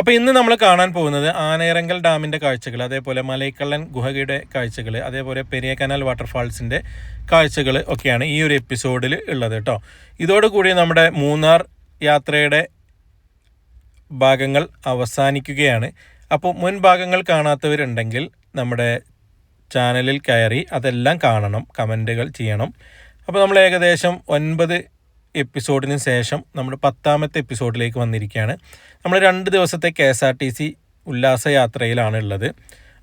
അപ്പോൾ ഇന്ന് നമ്മൾ കാണാൻ പോകുന്നത് ആനയിറങ്കൽ ഡാമിന്റെ കാഴ്ചകൾ അതേപോലെ മലൈക്കള്ളൻ ഗുഹയുടെ കാഴ്ചകൾ അതേപോലെ പെരിയ കനാൽ വാട്ടർഫാൾസിന്റെ കാഴ്ചകൾ ഒക്കെയാണ് ഈ ഒരു എപ്പിസോഡിൽ ഉള്ളത് കേട്ടോ. ഇതോടുകൂടി നമ്മുടെ മൂന്നാർ യാത്രയുടെ ഭാഗങ്ങൾ അവസാനിക്കുകയാണ്. അപ്പോൾ മുൻ ഭാഗങ്ങൾ കാണാത്തവരുണ്ടെങ്കിൽ നമ്മുടെ ചാനലിൽ കയറി അതെല്ലാം കാണണം കമന്റുകൾ ചെയ്യണം. അപ്പോൾ നമ്മൾ ഏകദേശം ഒൻപത് എപ്പിസോഡിന് ശേഷം നമ്മൾ പത്താമത്തെ എപ്പിസോഡിലേക്ക് വന്നിരിക്കുകയാണ്. നമ്മൾ രണ്ട് ദിവസത്തെ K S R T C ഉല്ലാസയാത്രയിലാണ് ഉള്ളത്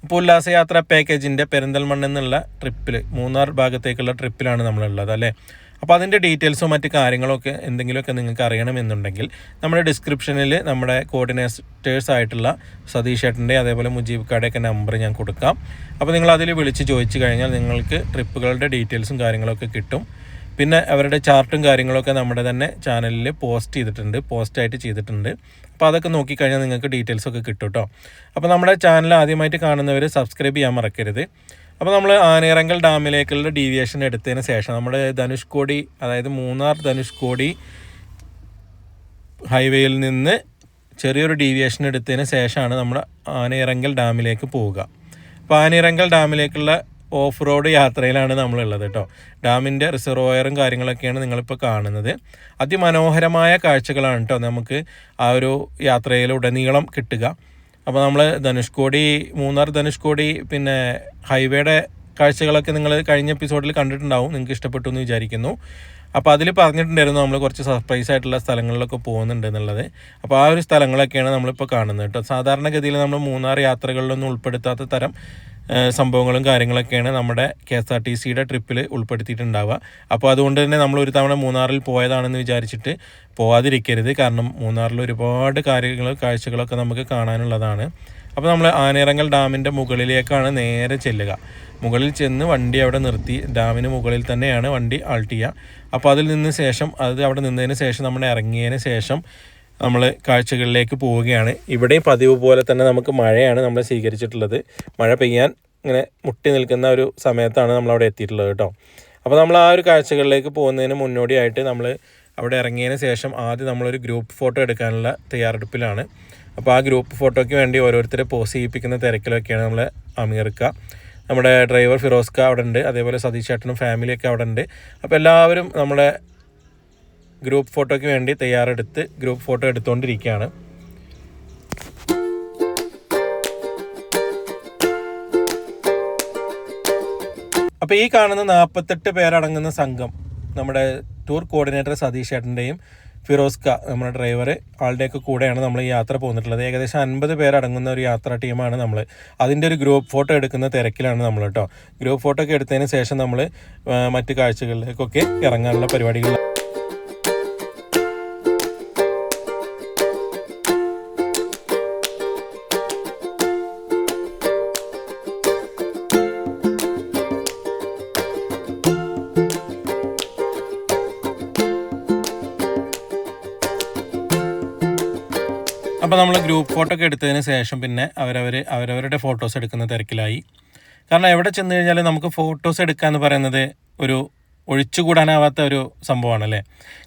അപ്പോൾ ഉല്ലാസയാത്ര പാക്കേജിന്റെ പെരിന്തൽമണ്ണ എന്നുള്ള ട്രിപ്പിൽ മൂന്നാർ ഭാഗത്തേക്കുള്ള ട്രിപ്പിലാണ് നമ്മളുള്ളത് അല്ലേ? അപ്പോൾ അതിന്റെ ഡീറ്റെയിൽസോ മറ്റ് കാര്യങ്ങളൊക്കെ എന്തെങ്കിലുമൊക്കെ നിങ്ങൾക്ക് അറിയണമെന്നുണ്ടെങ്കിൽ നമ്മുടെ ഡിസ്ക്രിപ്ഷനിൽ നമ്മുടെ കോർഡിനേറ്റേഴ്സ് ആയിട്ടുള്ള സതീഷ് ഏട്ടന്റെ അതേപോലെ മുജീബ് കാടേക്ക നമ്പർ ഞാൻ കൊടുക്കാം. അപ്പോൾ നിങ്ങൾ അതിൽ വിളിച്ച് ചോദിച്ചു കഴിഞ്ഞാൽ നിങ്ങൾക്ക് ട്രിപ്പുകളുടെ ഡീറ്റെയിൽസും കാര്യങ്ങളൊക്കെ കിട്ടും. പിന്നെ അവരുടെ ചാർട്ടും കാര്യങ്ങളൊക്കെ നമ്മുടെ തന്നെ ചാനലിൽ പോസ്റ്റ് ചെയ്തിട്ടുണ്ട് പോസ്റ്റായിട്ട് ചെയ്തിട്ടുണ്ട്. അപ്പോൾ അതൊക്കെ നോക്കിക്കഴിഞ്ഞാൽ നിങ്ങൾക്ക് ഡീറ്റെയിൽസ് ഒക്കെ കിട്ടും കേട്ടോ അപ്പോൾ നമ്മുടെ ചാനൽ ആദ്യമായിട്ട് കാണുന്നവർ സബ്സ്ക്രൈബ് ചെയ്യാൻ മറക്കരുത്. അപ്പോൾ നമ്മൾ ആനയിറങ്കൽ ഡാമിലേക്കുള്ള ഡീവിയേഷൻ എടുത്തതിന് ശേഷം നമ്മുടെ ധനുഷ്കോടി അതായത് മൂന്നാർ ധനുഷ്കോടി ഹൈവേയിൽ നിന്ന് ചെറിയൊരു ഡീവിയേഷൻ എടുത്തതിന് ശേഷമാണ് നമ്മൾ ആനയിറങ്കൽ ഡാമിലേക്ക് പോവുക. അപ്പോൾ ആനയിറങ്കൽ ഡാമിലേക്കുള്ള ഓഫ് റോഡ് യാത്രയിലാണ് നമ്മളുള്ളത് കേട്ടോ ഡാമിന്റെ റിസർവോയറും കാര്യങ്ങളൊക്കെയാണ് നിങ്ങളിപ്പോൾ കാണുന്നത്. അതിമനോഹരമായ കാഴ്ചകളാണ് കേട്ടോ നമുക്ക് ആ ഒരു യാത്രയിലുടനീളം കിട്ടുക. അപ്പോൾ നമ്മൾ ധനുഷ്കോടി മൂന്നാർ ധനുഷ്കോടി പിന്നെ ഹൈവേയുടെ കാഴ്ചകളൊക്കെ നിങ്ങൾ കഴിഞ്ഞ എപ്പിസോഡിൽ കണ്ടിട്ടുണ്ടാവും. നിങ്ങൾക്ക് ഇഷ്ടപ്പെട്ടു എന്ന് വിചാരിക്കുന്നു. അപ്പോൾ അതിൽ പറഞ്ഞിട്ടുണ്ടായിരുന്നു നമ്മൾ കുറച്ച് സർപ്രൈസ് ആയിട്ടുള്ള സ്ഥലങ്ങളിലൊക്കെ പോകുന്നുണ്ട് എന്നുള്ളത്. അപ്പോൾ ആ ഒരു സ്ഥലങ്ങളൊക്കെയാണ് നമ്മളിപ്പോൾ കാണുന്നത് കേട്ടോ സാധാരണഗതിയിൽ നമ്മൾ മൂന്നാർ യാത്രകളിലൊന്നും ഉൾപ്പെടുത്താത്ത തരം സംഭവങ്ങളും കാര്യങ്ങളൊക്കെയാണ് നമ്മുടെ കെ എസ് ആർ ടി സിയുടെ ട്രിപ്പിൽ ഉൾപ്പെടുത്തിയിട്ടുണ്ടാവുക. അപ്പോൾ അതുകൊണ്ട് തന്നെ നമ്മൾ ഒരു തവണ മൂന്നാറിൽ പോയതാണെന്ന് വിചാരിച്ചിട്ട് പോവാതിരിക്കരുത്. കാരണം മൂന്നാറിൽ ഒരുപാട് കാര്യങ്ങൾ കാഴ്ചകളൊക്കെ നമുക്ക് കാണാനുള്ളതാണ്. അപ്പോൾ നമ്മൾ ആനേറങ്ങൽ ഡാമിന്റെ മുകളിലേക്കാണ് നേരെ ചെല്ലുക. മുകളിൽ ചെന്ന് വണ്ടി അവിടെ നിർത്തി. ഡാമിന് മുകളിൽ തന്നെയാണ് വണ്ടി ആൾട്ട് ചെയ്യുക. അപ്പോൾ അതിൽ നിന്ന് ശേഷം അത് അവിടെ നിന്നതിന് ശേഷം നമ്മൾ ഇറങ്ങിയതിന് ശേഷം നമ്മൾ കാഴ്ചകളിലേക്ക് പോവുകയാണ്. ഇവിടെ പതിവ് പോലെ തന്നെ നമുക്ക് മഴയാണ് നമ്മൾ സ്വീകരിച്ചിട്ടുള്ളത്. മഴ പെയ്യാൻ ഇങ്ങനെ മുട്ടി നിൽക്കുന്ന ഒരു സമയത്താണ് നമ്മൾ അവിടെ എത്തിയിട്ടുള്ളത് കേട്ടോ. അപ്പോൾ നമ്മൾ ആ ഒരു കാഴ്ചകളിലേക്ക് പോകുന്നതിന് മുന്നോടിയായിട്ട് നമ്മൾ അവിടെ ഇറങ്ങിയതിന് ശേഷം ആദ്യം നമ്മളൊരു ഗ്രൂപ്പ് ഫോട്ടോ എടുക്കാനുള്ള തയ്യാറെടുപ്പിലാണ്. അപ്പോൾ ആ ഗ്രൂപ്പ് ഫോട്ടോയ്ക്ക് വേണ്ടി ഓരോരുത്തരെ പോസ് ചെയ്യിപ്പിക്കുന്ന തിരക്കിലൊക്കെയാണ് നമ്മൾ അമീർക്ക നമ്മുടെ ഡ്രൈവർ ഫിറോസ്ക അവിടെ ഉണ്ട് അതേപോലെ സതീഷ് ചേട്ടനും ഫാമിലിയൊക്കെ അവിടെ ഉണ്ട്. അപ്പോൾ എല്ലാവരും നമ്മുടെ ഗ്രൂപ്പ് ഫോട്ടോയ്ക്ക് വേണ്ടി തയ്യാറെടുത്ത് ഗ്രൂപ്പ് ഫോട്ടോ എടുത്തുകൊണ്ടിരിക്കുകയാണ് അപ്പോൾ ഈ കാണുന്ന നാൽപ്പത്തെട്ട് പേരടങ്ങുന്ന സംഘം നമ്മുടെ ടൂർ കോർഡിനേറ്റർ സതീഷ് ചേട്ടന്റെയും ഫിറോസ്ക നമ്മുടെ ഡ്രൈവർ ആളുടെയൊക്കെ കൂടെയാണ് നമ്മൾ ഈ യാത്ര പോന്നിട്ടുള്ളത്. ഏകദേശം അൻപത് പേരടങ്ങുന്ന ഒരു യാത്രാ ടീമാണ് നമ്മൾ അതിന്റെ ഒരു ഗ്രൂപ്പ് ഫോട്ടോ എടുക്കുന്ന തിരക്കിലാണ് നമ്മൾ കേട്ടോ ഗ്രൂപ്പ് ഫോട്ടോ ഒക്കെ എടുത്തതിന് ശേഷം നമ്മൾ മറ്റു കാഴ്ചകളിലേക്കൊക്കെ ഇറങ്ങാനുള്ള പരിപാടികൾ അപ്പോൾ നമ്മൾ ഗ്രൂപ്പ് ഫോട്ടോ ഒക്കെ എടുത്തതിന് ശേഷം പിന്നെ അവരവർ അവരവരുടെ ഫോട്ടോസ് എടുക്കുന്ന തിരക്കിലായി. കാരണം എവിടെ ചെന്ന് കഴിഞ്ഞാൽ നമുക്ക് ഫോട്ടോസ് എടുക്കുക എന്ന് പറയുന്നത് ഒരു ഒഴിച്ചുകൂടാനാവാത്ത ഒരു സംഭവമാണ് അല്ലേ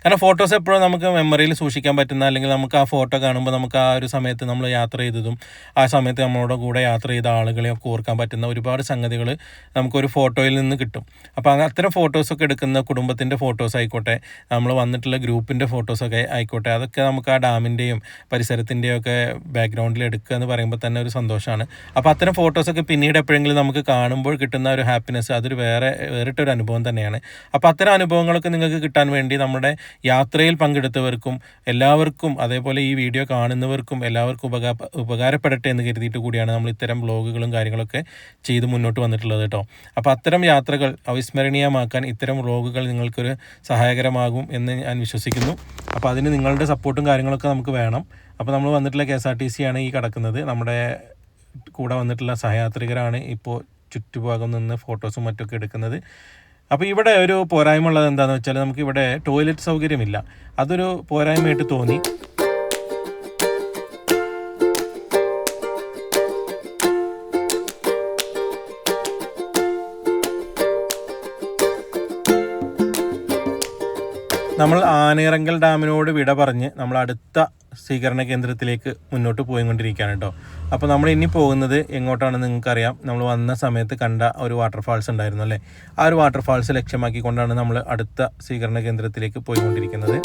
കാരണം ഫോട്ടോസ് എപ്പോഴും നമുക്ക് മെമ്മറിയിൽ സൂക്ഷിക്കാൻ പറ്റുന്ന അല്ലെങ്കിൽ നമുക്ക് ആ ഫോട്ടോ കാണുമ്പോൾ നമുക്ക് ആ ഒരു സമയത്ത് നമ്മൾ യാത്ര ചെയ്തതും ആ സമയത്ത് നമ്മളോട് കൂടെ യാത്ര ചെയ്ത ആളുകളെയൊക്കെ ഓർക്കാൻ പറ്റുന്ന ഒരുപാട് സംഗതികൾ നമുക്കൊരു ഫോട്ടോയിൽ നിന്ന് കിട്ടും. അപ്പോൾ അത്തരം ഫോട്ടോസൊക്കെ എടുക്കുന്ന കുടുംബത്തിന്റെ ഫോട്ടോസ് ആയിക്കോട്ടെ നമ്മൾ വന്നിട്ടുള്ള ഗ്രൂപ്പിന്റെ ഫോട്ടോസൊക്കെ ആയിക്കോട്ടെ അതൊക്കെ നമുക്ക് ആ ഡാമിന്റെയും പരിസരത്തിന്റെയും ഒക്കെ ബാക്ക്ഗ്രൗണ്ടിൽ എടുക്കുക എന്ന് പറയുമ്പോൾ തന്നെ ഒരു സന്തോഷമാണ്. അപ്പോൾ അത്തരം ഫോട്ടോസൊക്കെ പിന്നീട് എപ്പോഴെങ്കിലും നമുക്ക് കാണുമ്പോൾ കിട്ടുന്ന ഒരു ഹാപ്പിനെസ് അതൊരു വേറെ വേറിട്ടൊരു അനുഭവം തന്നെയാണ്. അപ്പോൾ അത്തരം അനുഭവങ്ങളൊക്കെ നിങ്ങൾക്ക് കിട്ടാൻ വേണ്ടി നമ്മുടെ യാത്രയിൽ പങ്കെടുത്തവർക്കും എല്ലാവർക്കും അതേപോലെ ഈ വീഡിയോ കാണുന്നവർക്കും എല്ലാവർക്കും ഉപകാര ഉപകാരപ്പെടട്ടെ എന്ന് കരുതിയിട്ട് കൂടിയാണ് നമ്മൾ ഇത്തരം വ്ളോഗുകളും കാര്യങ്ങളൊക്കെ ചെയ്ത് മുന്നോട്ട് വന്നിട്ടുള്ളത് കേട്ടോ. അപ്പോൾ അത്തരം യാത്രകൾ അവിസ്മരണീയമാക്കാൻ ഇത്തരം വ്ളോഗുകൾ നിങ്ങൾക്കൊരു സഹായകരമാകും എന്ന് ഞാൻ വിശ്വസിക്കുന്നു. അപ്പോൾ അതിന് നിങ്ങളുടെ സപ്പോർട്ടും കാര്യങ്ങളൊക്കെ നമുക്ക് വേണം. അപ്പോൾ നമ്മൾ വന്നിട്ടുള്ള K S R T C ആണ് ഈ കിടക്കുന്നത്. നമ്മുടെ കൂടെ വന്നിട്ടുള്ള സഹയാത്രികരാണ് ഇപ്പോൾ ചുറ്റുഭാഗം നിന്ന് ഫോട്ടോസും മറ്റൊക്കെ എടുക്കുന്നത്. അപ്പോൾ ഇവിടെ ഒരു പോരായ്മ ഉള്ളത് എന്താണെന്ന് വെച്ചാൽ നമുക്ക് ഇവിടെ ടോയ്ലറ്റ് സൗകര്യമില്ല. അതൊരു പോരായ്മയായിട്ട് തോന്നി. നമ്മൾ ആനയിറങ്കൽ ഡാമിനോട് വിട പറഞ്ഞ് നമ്മൾ അടുത്ത സ്വീകരണ കേന്ദ്രത്തിലേക്ക് മുന്നോട്ട് പോയിക്കൊണ്ടിരിക്കുകയാണ് കേട്ടോ. അപ്പോൾ നമ്മൾ ഇനി പോകുന്നത് എങ്ങോട്ടാണെന്ന് നിങ്ങൾക്കറിയാം. നമ്മൾ വന്ന സമയത്ത് കണ്ട ഒരു വാട്ടർഫാൾസ് ഉണ്ടായിരുന്നു അല്ലേ? ആ ഒരു വാട്ടർഫാൾസ് ലക്ഷ്യമാക്കിക്കൊണ്ടാണ് നമ്മൾ അടുത്ത സ്വീകരണ കേന്ദ്രത്തിലേക്ക് പോയിക്കൊണ്ടിരിക്കുന്നത്.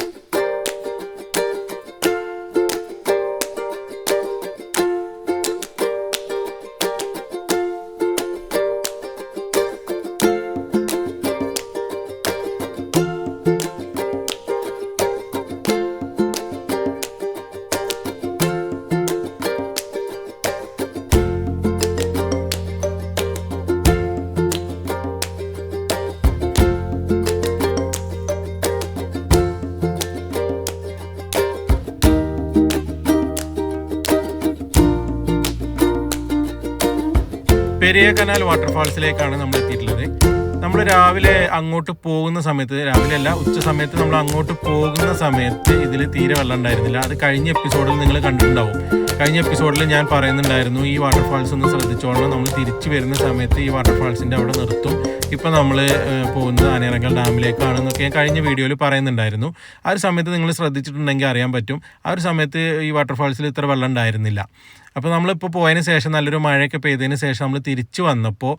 പെരിയ കനാൽ വാട്ടർഫാൾസിലേക്കാണ് നമ്മൾ എത്തിയിട്ടുള്ളത്. നമ്മൾ രാവിലെ അങ്ങോട്ട് പോകുന്ന സമയത്ത് രാവിലെ അല്ല ഉച്ച സമയത്ത് നമ്മൾ അങ്ങോട്ട് പോകുന്ന സമയത്ത് ഇതിൽ തീരെ വെള്ളം ഉണ്ടായിരുന്നില്ല. അത് കഴിഞ്ഞ എപ്പിസോഡിൽ നിങ്ങൾ കണ്ടിട്ടുണ്ടാവും. കഴിഞ്ഞ എപ്പിസോഡിൽ ഞാൻ പറയുന്നുണ്ടായിരുന്നു ഈ വാട്ടർഫാൾസ് ഒന്ന് ശ്രദ്ധിച്ചോളണം. നമ്മൾ തിരിച്ചു വരുന്ന സമയത്ത് ഈ വാട്ടർഫാൾസിന്റെ അവിടെ നിർത്തും. ഇപ്പം നമ്മൾ പോകുന്നത് ആനയിറങ്കൽ ഡാമിലേക്കാണെന്നൊക്കെ ഞാൻ കഴിഞ്ഞ വീഡിയോയിൽ പറയുന്നുണ്ടായിരുന്നു. ആ ഒരു സമയത്ത് നിങ്ങൾ ശ്രദ്ധിച്ചിട്ടുണ്ടെങ്കിൽ അറിയാൻ പറ്റും. ആ ഒരു സമയത്ത് ഈ വാട്ടർഫാൾസിൽ ഇത്ര വെള്ളം ഉണ്ടായിരുന്നില്ല. അപ്പോൾ നമ്മളിപ്പോൾ പോയതിന് ശേഷം നല്ലൊരു മഴയൊക്കെ പെയ്തതിന് ശേഷം നമ്മൾ തിരിച്ചു വന്നപ്പോൾ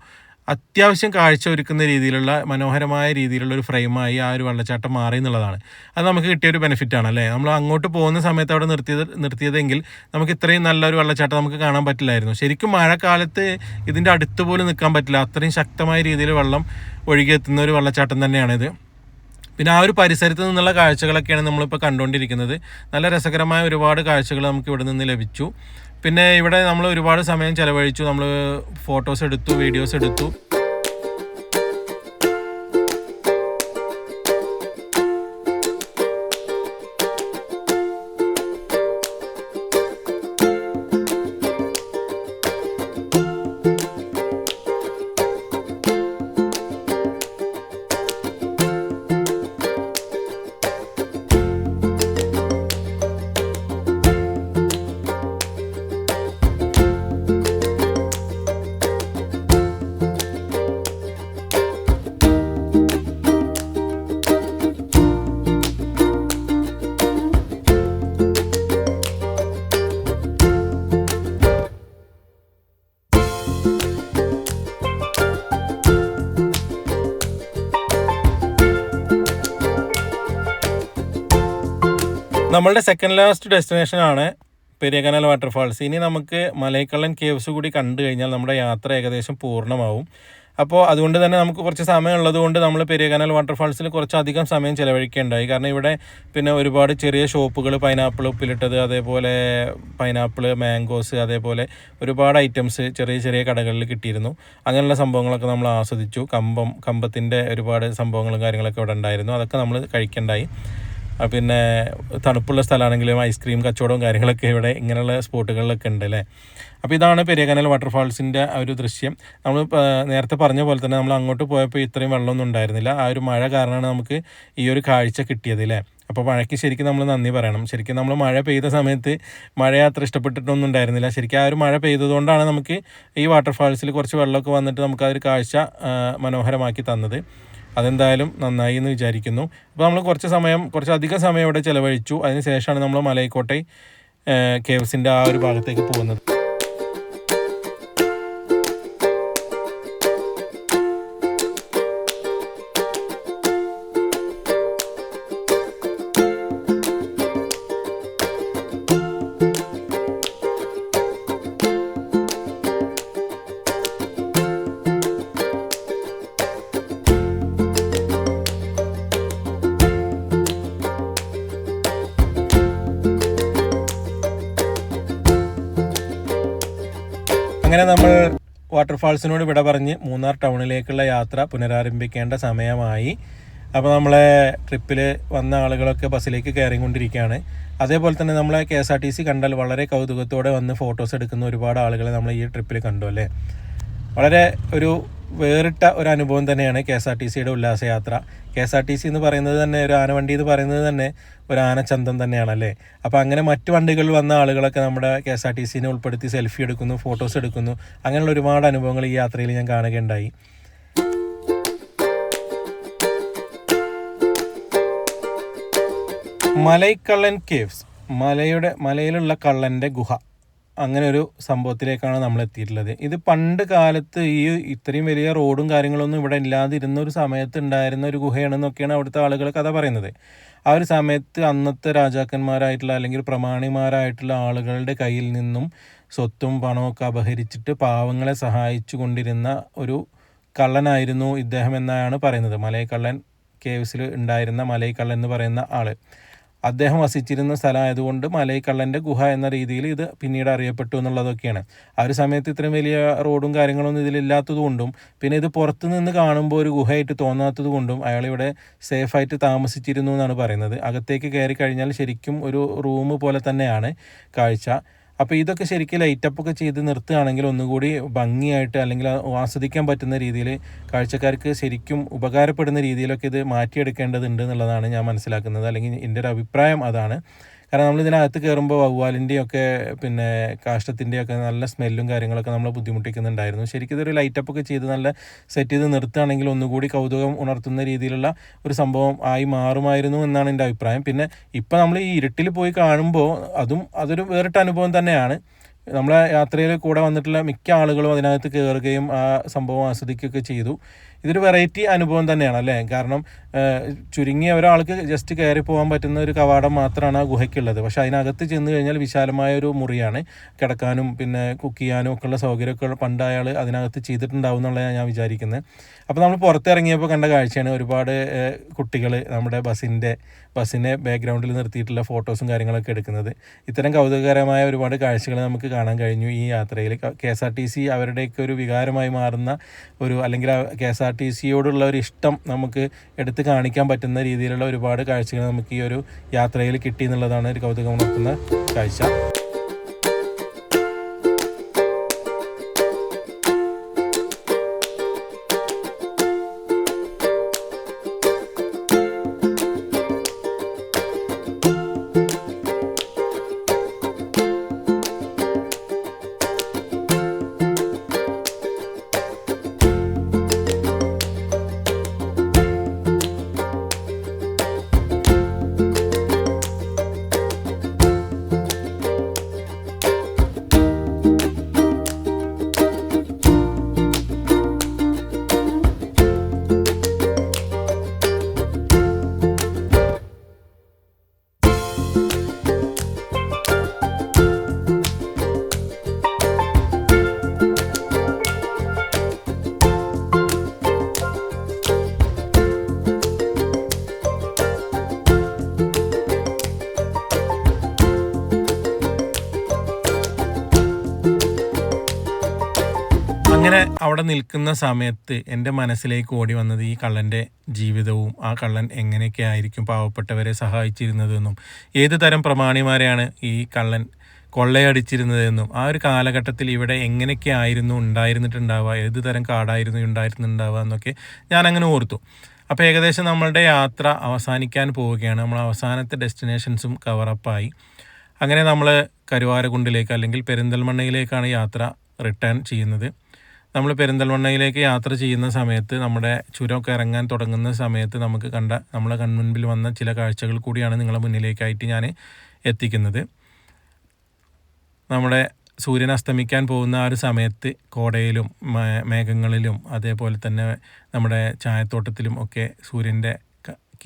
അത്യാവശ്യം കാഴ്ച ഒരുക്കുന്ന രീതിയിലുള്ള മനോഹരമായ രീതിയിലുള്ള ഒരു ഫ്രെയിമായി ആ ഒരു വെള്ളച്ചാട്ടം മാറി എന്നുള്ളതാണ്. അത് നമുക്ക് കിട്ടിയ ഒരു ബെനിഫിറ്റാണ് അല്ലേ? നമ്മൾ അങ്ങോട്ട് പോകുന്ന സമയത്ത് അവിടെ നിർത്തിയത് നിർത്തിയതെങ്കിൽ നമുക്ക് ഇത്രയും നല്ലൊരു വെള്ളച്ചാട്ടം നമുക്ക് കാണാൻ പറ്റില്ലായിരുന്നു. ശരിക്കും മഴക്കാലത്ത് ഇതിന്റെ അടുത്ത് പോലും നിൽക്കാൻ പറ്റില്ല. അത്രയും ശക്തമായ രീതിയിൽ വെള്ളം ഒഴുകിയെത്തുന്ന ഒരു വെള്ളച്ചാട്ടം തന്നെയാണിത് പിന്നെ ആ ഒരു പരിസരത്ത് നിന്നുള്ള കാഴ്ചകളൊക്കെയാണ് നമ്മളിപ്പോൾ കണ്ടുകൊണ്ടിരിക്കുന്നത്. നല്ല രസകരമായ ഒരുപാട് കാഴ്ചകൾ നമുക്ക് ഇവിടെ നിന്ന് ലഭിച്ചു. പിന്നെ ഇവിടെ നമ്മൾ ഒരുപാട് സമയം ചിലവഴിച്ചു. നമ്മൾ ഫോട്ടോസ് എടുത്തു വീഡിയോസ് എടുത്തു. നമ്മളുടെ സെക്കൻഡ് ലാസ്റ്റ് ഡെസ്റ്റിനേഷൻ ആണ് പെരിയകനാൽ വാട്ടർഫാൾസ് ഇനി നമുക്ക് മലൈക്കള്ളൻ കേവ്സ് കൂടി കണ്ടു കഴിഞ്ഞാൽ നമ്മുടെ യാത്ര ഏകദേശം പൂർണമാവും. അപ്പോൾ അതുകൊണ്ട് തന്നെ നമുക്ക് കുറച്ച് സമയം ഉള്ളത് കൊണ്ട് നമ്മൾ പെരിയകനാൽ വാട്ടർഫാൾസിൽ കുറച്ചധികം സമയം ചിലവഴിക്കേണ്ടായി. കാരണം ഇവിടെ പിന്നെ ഒരുപാട് ചെറിയ ഷോപ്പുകൾ പൈനാപ്പിൾ ഉപ്പിലിട്ടത് അതേപോലെ പൈനാപ്പിൾ മാംഗോസ് അതേപോലെ ഒരുപാട് ഐറ്റംസ് ചെറിയ ചെറിയ കടകളിൽ കിട്ടിയിരുന്നു. അങ്ങനെയുള്ള സംഭവങ്ങളൊക്കെ നമ്മൾ ആസ്വദിച്ചു. കമ്പം കമ്പത്തിന്റെ ഒരുപാട് സംഭവങ്ങളും കാര്യങ്ങളൊക്കെ ഇവിടെ ഉണ്ടായിരുന്നു. അതൊക്കെ നമ്മൾ കഴിക്കേണ്ടായി. പിന്നെ തണുപ്പുള്ള സ്ഥലമാണെങ്കിലും ഐസ്ക്രീം കച്ചവടവും കാര്യങ്ങളൊക്കെ ഇവിടെ ഇങ്ങനെയുള്ള സ്പോട്ടുകളിലൊക്കെ ഉണ്ട് അല്ലേ? അപ്പോൾ ഇതാണ് പെരിയകനൽ വാട്ടർഫാൾസിന്റെ ആ ഒരു ദൃശ്യം. നമ്മൾ നേരത്തെ പറഞ്ഞ പോലെ തന്നെ നമ്മൾ അങ്ങോട്ട് പോയപ്പോൾ ഇത്രയും വെള്ളമൊന്നും ഉണ്ടായിരുന്നില്ല. ആ ഒരു മഴ കാരണമാണ് നമുക്ക് ഈ ഒരു കാഴ്ച കിട്ടിയത് അല്ലേ? അപ്പോൾ മഴയ്ക്ക് ശരിക്കും നമ്മൾ നന്ദി പറയണം. ശരിക്കും നമ്മൾ മഴ പെയ്ത സമയത്ത് മഴ അത്ര ഇഷ്ടപ്പെട്ടിട്ടൊന്നും ഉണ്ടായിരുന്നില്ല. ശരിക്കും ആ ഒരു മഴ പെയ്തതുകൊണ്ടാണ് നമുക്ക് ഈ വാട്ടർഫാൾസിൽ കുറച്ച് വെള്ളമൊക്കെ വന്നിട്ട് നമുക്ക് ആ ഒരു കാഴ്ച മനോഹരമാക്കി തന്നത്. അതെന്തായാലും നന്നായി എന്ന് വിചാരിക്കുന്നു. അപ്പോൾ നമ്മൾ കുറച്ച് സമയം കുറച്ച് അധിക സമയം ഇവിടെ ചിലവഴിച്ചു. അതിന് ശേഷമാണ് നമ്മൾ മലയിക്കോട്ടെ കേവ്സിന്റെ ആ ഒരു ഭാഗത്തേക്ക് പോകുന്നത്. വാട്ടർഫാൾസിനോട് വിട പറഞ്ഞ് മൂന്നാർ ടൗണിലേക്കുള്ള യാത്ര പുനരാരംഭിക്കേണ്ട സമയമായി. അപ്പോൾ നമ്മളെ ട്രിപ്പിൽ വന്ന ആളുകളൊക്കെ ബസ്സിലേക്ക് കയറിക്കൊണ്ടിരിക്കുകയാണ്. അതേപോലെ തന്നെ നമ്മളെ K S R T C കണ്ടാൽ വളരെ കൗതുകത്തോടെ വന്ന് ഫോട്ടോസ് എടുക്കുന്ന ഒരുപാട് ആളുകളെ നമ്മൾ ഈ ട്രിപ്പിൽ കണ്ടു അല്ലേ? വളരെ ഒരു വേറിട്ട ഒരു അനുഭവം തന്നെയാണ് കെ എസ് ആർ ടി സിയുടെ ഉല്ലാസയാത്ര. K S R T C എന്ന് പറയുന്നത് തന്നെ ഒരു ആനവണ്ടി എന്ന് പറയുന്നത് തന്നെ ഒരു ആനച്ചന്തം തന്നെയാണല്ലേ അപ്പോൾ അങ്ങനെ മറ്റു വണ്ടികളിൽ വന്ന ആളുകളൊക്കെ നമ്മുടെ കെ എസ് ആർ ടി സിനെ ഉൾപ്പെടുത്തി സെൽഫി എടുക്കുന്നു ഫോട്ടോസ് എടുക്കുന്നു. അങ്ങനെയുള്ള ഒരുപാട് അനുഭവങ്ങൾ ഈ യാത്രയിൽ ഞാൻ കാണുകയുണ്ടായി. മലൈക്കള്ളൻ കേവ്സ് മലയുടെ മലയിലുള്ള കള്ളന്റെ ഗുഹ. അങ്ങനെ ഒരു സംഭവത്തിലേക്കാണ് നമ്മൾ എത്തിയിട്ടുള്ളത് ഇത് പണ്ട് കാലത്ത് ഈ ഇത്രയും വലിയ റോഡും കാര്യങ്ങളൊന്നും ഇവിടെ ഇല്ലാതിരുന്ന ഒരു സമയത്ത് ഉണ്ടായിരുന്ന ഒരു ഗുഹയാണെന്നൊക്കെയാണ് അവിടുത്തെ ആളുകൾ കഥ പറയുന്നത്. ആ ഒരു സമയത്ത് അന്നത്തെ രാജാക്കന്മാരായിട്ടുള്ള അല്ലെങ്കിൽ പ്രമാണിമാരായിട്ടുള്ള ആളുകളുടെ കയ്യിൽ നിന്നും സ്വത്തും പണമൊക്കെ അപഹരിച്ചിട്ട് പാവങ്ങളെ സഹായിച്ചു കൊണ്ടിരുന്ന ഒരു കള്ളനായിരുന്നു ഇദ്ദേഹം എന്നാണ് പറയുന്നത്. മലയക്കള്ളൻ കേവ്സിൽ ഉണ്ടായിരുന്ന മലയക്കള്ളൻ എന്ന് പറയുന്ന ആൾ അദ്ദേഹം വസിച്ചിരുന്ന സ്ഥലമായതുകൊണ്ട് മലൈക്കള്ളന്റെ ഗുഹ എന്ന രീതിയിൽ ഇത് പിന്നീട് അറിയപ്പെട്ടു എന്നുള്ളതൊക്കെയാണ്. ആ ഒരു സമയത്ത് ഇത്രയും വലിയ റോഡും കാര്യങ്ങളൊന്നും ഇതിലില്ലാത്തതുകൊണ്ടും പിന്നെ ഇത് പുറത്തുനിന്ന് കാണുമ്പോൾ ഒരു ഗുഹയായിട്ട് തോന്നാത്തതുകൊണ്ടും അയാൾ ഇവിടെ സേഫായിട്ട് താമസിച്ചിരുന്നു എന്നാണ് പറയുന്നത്. അകത്തേക്ക് കയറി കഴിഞ്ഞാൽ ശരിക്കും ഒരു റൂം പോലെ തന്നെയാണ് കാഴ്ച. അപ്പോൾ ഇതൊക്കെ ശരിക്കും ലൈറ്റപ്പ് ഒക്കെ ചെയ്ത് നിർത്തുകയാണെങ്കിൽ ഒന്നുകൂടി ഭംഗിയായിട്ട് അല്ലെങ്കിൽ ആസ്വദിക്കാൻ പറ്റുന്ന രീതിയിൽ കാഴ്ചക്കാർക്ക് ശരിക്കും ഉപകാരപ്പെടുന്ന രീതിയിലൊക്കെ ഇത് മാറ്റിയെടുക്കേണ്ടതുണ്ട് എന്നുള്ളതാണ് ഞാൻ മനസ്സിലാക്കുന്നത്. അല്ലെങ്കിൽ എന്റെ ഒരു അഭിപ്രായം അതാണ്. കാരണം നമ്മൾ ഇതിനകത്ത് കയറുമ്പോൾ വവ്വാലിന്റെയും ഒക്കെ പിന്നെ കാഷ്ടത്തിന്റെയും ഒക്കെ നല്ല സ്മെല്ലും കാര്യങ്ങളൊക്കെ നമ്മൾ ബുദ്ധിമുട്ടിക്കുന്നുണ്ടായിരുന്നു. ശരിക്കും ഇതൊരു ലൈറ്റപ്പ് ഒക്കെ ചെയ്ത് നല്ല സെറ്റ് ചെയ്ത് നിർത്തുകയാണെങ്കിൽ ഒന്നുകൂടി കൗതുകം ഉണർത്തുന്ന രീതിയിലുള്ള ഒരു സംഭവം ആയി മാറുമായിരുന്നു എന്നാണ് എന്റെ അഭിപ്രായം. പിന്നെ ഇപ്പം നമ്മൾ ഈ ഇരുട്ടിൽ പോയി കാണുമ്പോൾ അതും അതൊരു വേറിട്ട അനുഭവം തന്നെയാണ്. നമ്മളെ യാത്രയിൽ കൂടെ വന്നിട്ടുള്ള മിക്ക ആളുകളും അതിനകത്ത് കയറുകയും ആ സംഭവം ആസ്വദിക്കുകയൊക്കെ ചെയ്തു. ഇതൊരു വെറൈറ്റി അനുഭവം തന്നെയാണ് അല്ലേ? കാരണം ചുരുങ്ങിയ ഒരാൾക്ക് ജസ്റ്റ് കയറി പോകാൻ പറ്റുന്ന ഒരു കവാടം മാത്രമാണ് ആ ഗുഹയ്ക്കുള്ളത്. പക്ഷെ അതിനകത്ത് ചെന്ന് കഴിഞ്ഞാൽ വിശാലമായ ഒരു മുറിയാണ്. കിടക്കാനും പിന്നെ കുക്ക് ചെയ്യാനും ഒക്കെ ഉള്ള സൗകര്യമൊക്കെ പണ്ട് അയാൾ അതിനകത്ത് ചെയ്തിട്ടുണ്ടാവും എന്നുള്ളതാണ് ഞാൻ വിചാരിക്കുന്നത് അപ്പോൾ നമ്മൾ പുറത്തിറങ്ങിയപ്പോൾ കണ്ട കാഴ്ചയാണ് ഒരുപാട് കുട്ടികൾ നമ്മുടെ ബസ്സിന്റെ ബസ്സിനെ ബാക്ക്ഗ്രൗണ്ടിൽ നിർത്തിയിട്ടുള്ള ഫോട്ടോസും കാര്യങ്ങളൊക്കെ എടുക്കുന്നത്. ഇത്തരം കൗതുകകരമായ ഒരുപാട് കാഴ്ചകൾ നമുക്ക് കാണാൻ കഴിഞ്ഞു ഈ യാത്രയിൽ K S R T C അവരുടെയൊക്കെ ഒരു വികാരമായി മാറുന്ന ഒരു അല്ലെങ്കിൽ കെ എസ് ആർ ടി സിയോടുള്ള ഒരു ഇഷ്ടം നമുക്ക് എടുത്ത് കാണിക്കാൻ പറ്റുന്ന രീതിയിലുള്ള ഒരുപാട് കാഴ്ചകൾ നമുക്ക് ഈ ഒരു യാത്രയിൽ കിട്ടി എന്നുള്ളതാണ് ഒരു കൗതുകം ഉണർത്തുന്ന കാഴ്ച. അവിടെ നിൽക്കുന്ന സമയത്ത് എന്റെ മനസ്സിലേക്ക് ഓടി വന്നത് ഈ കള്ളന്റെ ജീവിതവും ആ കള്ളൻ എങ്ങനെയൊക്കെ ആയിരിക്കും പാവപ്പെട്ടവരെ സഹായിച്ചിരുന്നതെന്നും ഏത് തരം പ്രമാണിമാരെയാണ് ഈ കള്ളൻ കൊള്ളയടിച്ചിരുന്നതെന്നും ആ ഒരു കാലഘട്ടത്തിൽ ഇവിടെ എങ്ങനെയൊക്കെ ആയിരുന്നു ഉണ്ടായിരുന്നിട്ടുണ്ടാവുക ഏത് തരം കാടായിരുന്നു ഉണ്ടായിരുന്നുണ്ടാവുക എന്നൊക്കെ ഞാൻ അങ്ങനെ ഓർത്തു. അപ്പോൾ ഏകദേശം നമ്മളുടെ യാത്ര അവസാനിക്കാൻ പോവുകയാണ്. നമ്മൾ അവസാനത്തെ ഡെസ്റ്റിനേഷൻസും കവറപ്പായി. അങ്ങനെ നമ്മൾ കരുവാരകുണ്ടിലേക്ക് അല്ലെങ്കിൽ പെരിന്തൽമണ്ണയിലേക്കാണ് യാത്ര റിട്ടേൺ ചെയ്യുന്നത്. നമ്മൾ പെരിന്തൽമണ്ണയിലേക്ക് യാത്ര ചെയ്യുന്ന സമയത്ത് നമ്മുടെ ചുരമൊക്കെ ഇറങ്ങാൻ തുടങ്ങുന്ന സമയത്ത് നമുക്ക് കണ്ട നമ്മളെ കൺമുൻപിൽ വന്ന ചില കാഴ്ചകൾ കൂടിയാണ് നിങ്ങളെ മുന്നിലേക്കായിട്ട് ഞാൻ എത്തിക്കുന്നത്. നമ്മുടെ സൂര്യൻ അസ്തമിക്കാൻ പോകുന്ന ആ ഒരു സമയത്ത് കോടയിലും മേഘങ്ങളിലും അതേപോലെ തന്നെ നമ്മുടെ ചായത്തോട്ടത്തിലും ഒക്കെ സൂര്യന്റെ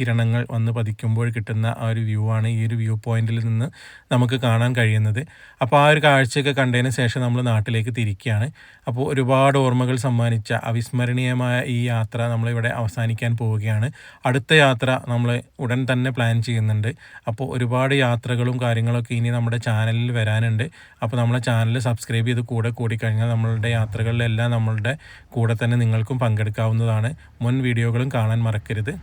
കിരണങ്ങൾ വന്ന് പതിക്കുമ്പോൾ കിട്ടുന്ന ആ ഒരു വ്യൂ ആണ് ഈ ഒരു വ്യൂ പോയിന്റിൽ നിന്ന് നമുക്ക് കാണാൻ കഴിയുന്നത്. അപ്പോൾ ആ ഒരു കാഴ്ചയൊക്കെ കണ്ടതിന് ശേഷം നമ്മൾ നാട്ടിലേക്ക് തിരിക്കുകയാണ്. അപ്പോൾ ഒരുപാട് ഓർമ്മകൾ സമ്മാനിച്ച അവിസ്മരണീയമായ ഈ യാത്ര നമ്മളിവിടെ അവസാനിക്കാൻ പോവുകയാണ്. അടുത്ത യാത്ര നമ്മൾ ഉടൻ തന്നെ പ്ലാൻ ചെയ്യുന്നുണ്ട്. അപ്പോൾ ഒരുപാട് യാത്രകളും കാര്യങ്ങളൊക്കെ ഇനി നമ്മുടെ ചാനലിൽ വരാനുണ്ട്. അപ്പോൾ നമ്മളെ ചാനൽ സബ്സ്ക്രൈബ് ചെയ്ത് കൂടെ കൂടിക്കഴിഞ്ഞാൽ നമ്മളുടെ യാത്രകളിലെല്ലാം നമ്മളുടെ കൂടെ തന്നെ നിങ്ങൾക്കും പങ്കെടുക്കാവുന്നതാണ്. മുൻ വീഡിയോകളും കാണാൻ മറക്കരുത്.